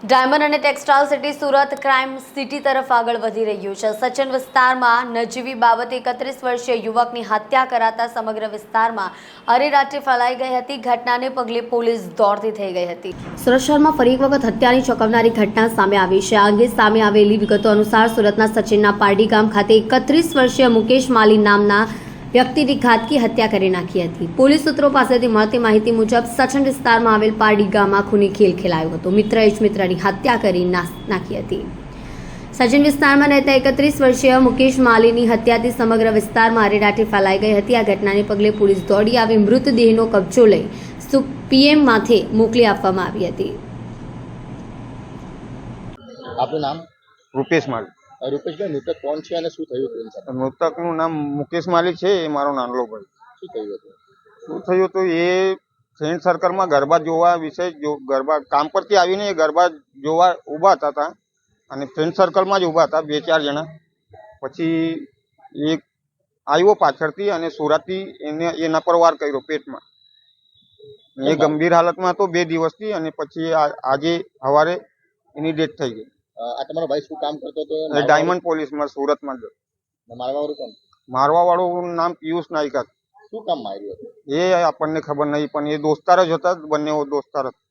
Diamond અને textile city Surat crime city તરફ આગળ વધી રહ્યું છે. સચન વિસ્તારમાં નજીવી બાબતે એકત્રીસ વર્ષીય યુવકની હત્યા કરાતા સમગ્ર વિસ્તારમાં અરેરાટી ફેલાઈ ગઈ હતી. ઘટનાને પગલે પોલીસ દોડતી થઈ ગઈ હતી. સુરત શહેરમાં ફરી એક વખત હત્યાની ચોંકાવનારી ઘટના સામે આવી છે. આ અંગે સામે આવેલી વિગતો અનુસાર સુરતના સચિનના પારડી ગામ ખાતે એકત્રીસ વર્ષીય મુકેશ માલી નામના વ્યક્તિની ઘાતકી હત્યા કરી નાખી હતી. પોલીસ સૂત્રો પાસેથી મળતી માહિતી મુજબ સચન વિસ્તારમાં આવેલ પારડી ગામમાં ખૂની ખેલ ખેલાયો હતો. મિત્ર જ મિત્રની હત્યા કરી નાખી હતી. સચિન વિસ્તારમાં રહેતા એકત્રીસ વર્ષીય મુકેશ માલીની હત્યાથી સમગ્ર વિસ્તારમાં અરેરાટી ફેલાઈ ગઈ હતી. આ ઘટનાને પગલે પોલીસ દોડી આવી મૃતદેહનો કબજો લઈ પીએમ માથે મોકલી આપવામાં આવી હતી. આપનું નામ? રૂપેશ માલી. રૂપેશભાઈ મૃતક કોણ છે અને શું થયું સાથે મૃતકનું નામ મુકેશ માલી છે એ મારો નાનલો ભાઈ. શું થયું હતું? શું થયું હતું એ ફ્રેન્ડ સર્કલમાં ગરબા જોવા વિશે જો ગરબા કામ પરથી આવીને એ ગરબા જોવા ઊભા હતા તા અને ફ્રેન્ડ સર્કલમાં જ ઊભા હતા બે ચાર જણા. પછી એક આવ્યો પાછળથી અને સુરતથી એને એના પર વાર કર્યો પેટમાં. એ ગંભીર હાલતમાં હતો બે દિવસથી અને પછી આ- આજે સવારે એની ડેથ થઈ ગઈ. આ તમારો ભાઈ શું કામ કરતો હતો? ડાયમંડ પોલીસમાં સુરતમાં જ. મારવાવાળું કોણ? મારવા વાળું નામ પિયુષ નાયકા. શું કામ માર્યું એ આપણને ખબર નહીં પણ એ દોસ્તાર જ હતા બંને દોસ્તાર હતા